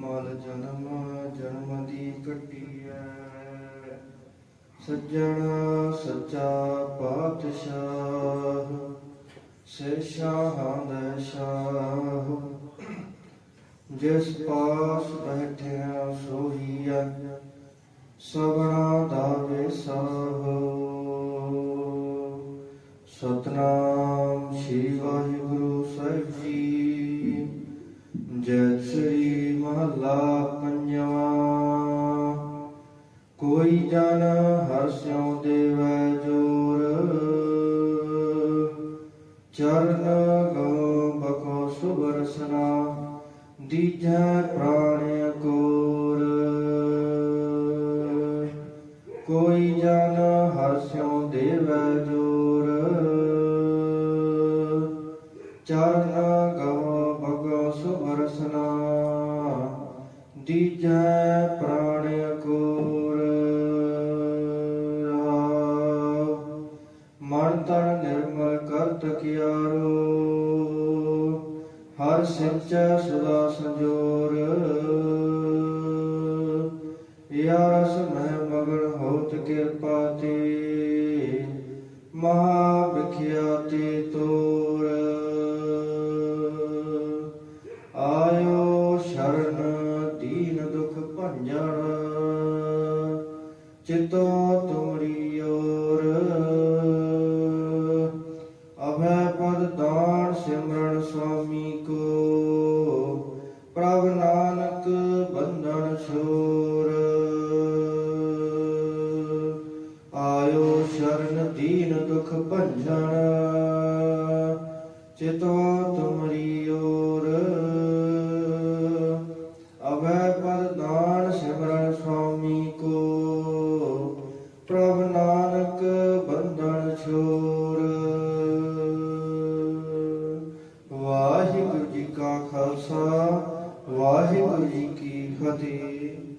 ਮਲ ਜਨਮ ਜਨਮ ਦੀ ਕੱਟੀਐ ਸੱਜਣ ਸੱਚਾ ਪਾਤਸ਼ਾਹ ਸੇ ਸ਼ਾਹਾਂ ਦਾ ਸ਼ਾਹ। ਜਿਸ ਪਾਸ ਬੈਠਿਆ ਸੋਹੀਆ ਸਭਨਾ ਦਾ ਵਿਸਾਹੋ ਸਤਨਾਮ ਸ੍ਰੀ ਮਹਲਾ ਪੰਜਵਾ। ਕੋਈ ਜਨ ਹਰ ਦੇਵੈ ਜੋਰ। ਚਰਨ ਗਉ ਬਕੋ ਸੁਬਰਸਨਾ ਦੀਜੈ ਪ੍ਰਾਣ ਕੋਰ ਕੋਈ ਜਨ ਹਰ ਦੇਵੈ ਜੋਰ। ਚਰਨ ਗਉ ਬਕੋ ਸੁਬਰਸਨਾ ਦੀਜੈ ਪ੍ਰਾਣ ਕੋਰ ਰਹਾਉ। ਮਨ ਤਨ ਨਿਰਮਲ ਕਰਤ ਕਿਆਰੋ। ਹਰ ਸੱਚਾ ਸਦਾ ਸੰਜੋਰ। ਯਾ ਰਸ ਮਹਿ ਮਗਨ ਹੋਤ ਕਿਰਪਾ ਤੇ। ਮਹਾ ਵਿਖਿਆ ਚਿਤੋ ਤੁਮਰੀ ਓਰ ਅਭੈ ਪਦ ਦਾਨ ਸਿਮਰਨ ਸੁਆਮੀ ਕੋ। ਪ੍ਰਭ ਨਾਨਕ ਬੰਧਨ ਛੋਰ। ਆਇਓ ਸ਼ਰਨ ਦੀਨ ਦੁਖ ਭੰਜਨ। ਚਿਤੋ ਤੁਮਰੀ ਓਰ ਪ੍ਰਭ ਨਾਨਕ ਬੰਧਨ ਛੋਰ। ਵਾਹਿਗੁਰੂ ਜੀ ਕਾ ਖਾਲਸਾ ਵਾਹਿਗੁਰੂ ਜੀ ਕੀ ਫਤਿਹ।